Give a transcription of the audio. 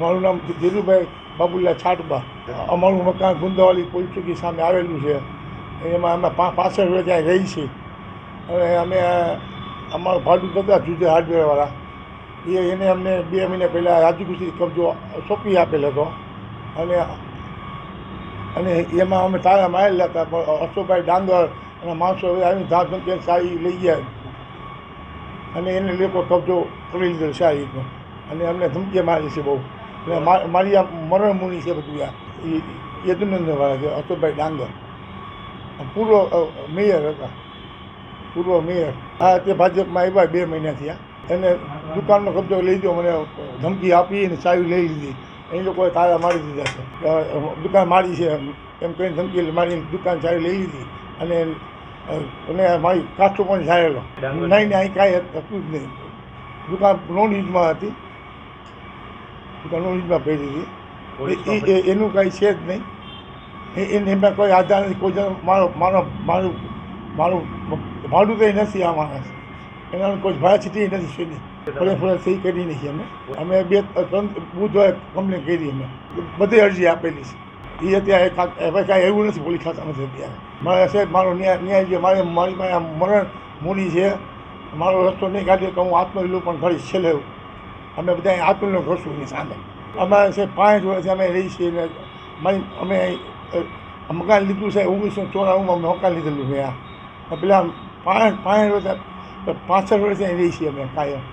મારું નામ ધીરુભાઈ બાબુલા છાટબા. અમારું મકાન ગુંદાવાળી ચોકી સામે આવેલું છે. એમાં અમે પાસઠ વર્ષ ત્યાં રહી છીએ અને અમે, અમારું ભાડું બધા જુદા હાર્ડવેરવાળા. એ એને અમને બે મહિના પહેલાં રાજુકુશી કબજો સોંપી આપેલો હતો. અને અને એમાં અમે તારા મારેલા હતા, પણ અશોકભાઈ ડાંગર અને માણસો હવે આવીને ધામ ધમકી સારી લઈ ગયા. અને એને લોકો કબજો કરી લીધો સારી રીતનો અને અમને ધમકી મારી છે બહુ. મારી આ મરણમુનિ છે બધું આ. યદુનંદવાળા છે અશોકભાઈ ડાંગર. પૂર્વ મેયર હતા. પૂર્વ મેયર. આ તે ભાજપમાં આવ્યા બે મહિના થયા. એને દુકાનનો કબજો લઈ ગયો મને ધમકી આપી અને ચાવી લઈ લીધી. એ લોકોએ તાળા મારી દીધા છે. દુકાન મારી છે એમ. કહીને ધમકી મારી દુકાન ચાવી લઈ લીધી. અને અને મારી કાસ્ટો પણ ઝાડેલો નહીં નહીં અહીં કાંઈ હતું જ નહીં. દુકાન નોન યુઝમાં હતી. યુઝમાં પડી હતી એનું કાંઈ છે જ નહીં. એમાં કોઈ આધાર નથી કોઈ જણ મારો મારો મારું મારું ભાડું કંઈ નથી આ માણસ એના કોઈ ભાડા છીટી નથી શેની ફરે ફરે સહી કરી નથી અમે. અમે બે ત્રણ બુધવારે કમ્પ્લેન કરી અમે. બધી અરજી આપેલી છે. એ અત્યારે કાંઈ કાંઈ એવું નથી પોલીસ ખાતા નથી અત્યારે. મારે સાહેબ મારો ન્યાય ન્યાય છે. મારે મારી પાસે આ મરણ મૂડી છે. મારો રસ્તો નહીં કાઢે તો હું આત્મવિલો પણ કરીશ છેલ્લે. અમે બધા આપેલું એની સામે. અમારે છે પાંચ વર્ષથી અમે રહી છીએ ને મારી અમે મકાન લીધું છે, ઓગણીસો ચોરાણુંમાં અમે મકાન લીધેલું મેં આ. પેલા પાંચ પાંચ વર્ષ પાસઠ વર્ષથી અહીં રહી છીએ અમે કાયમ.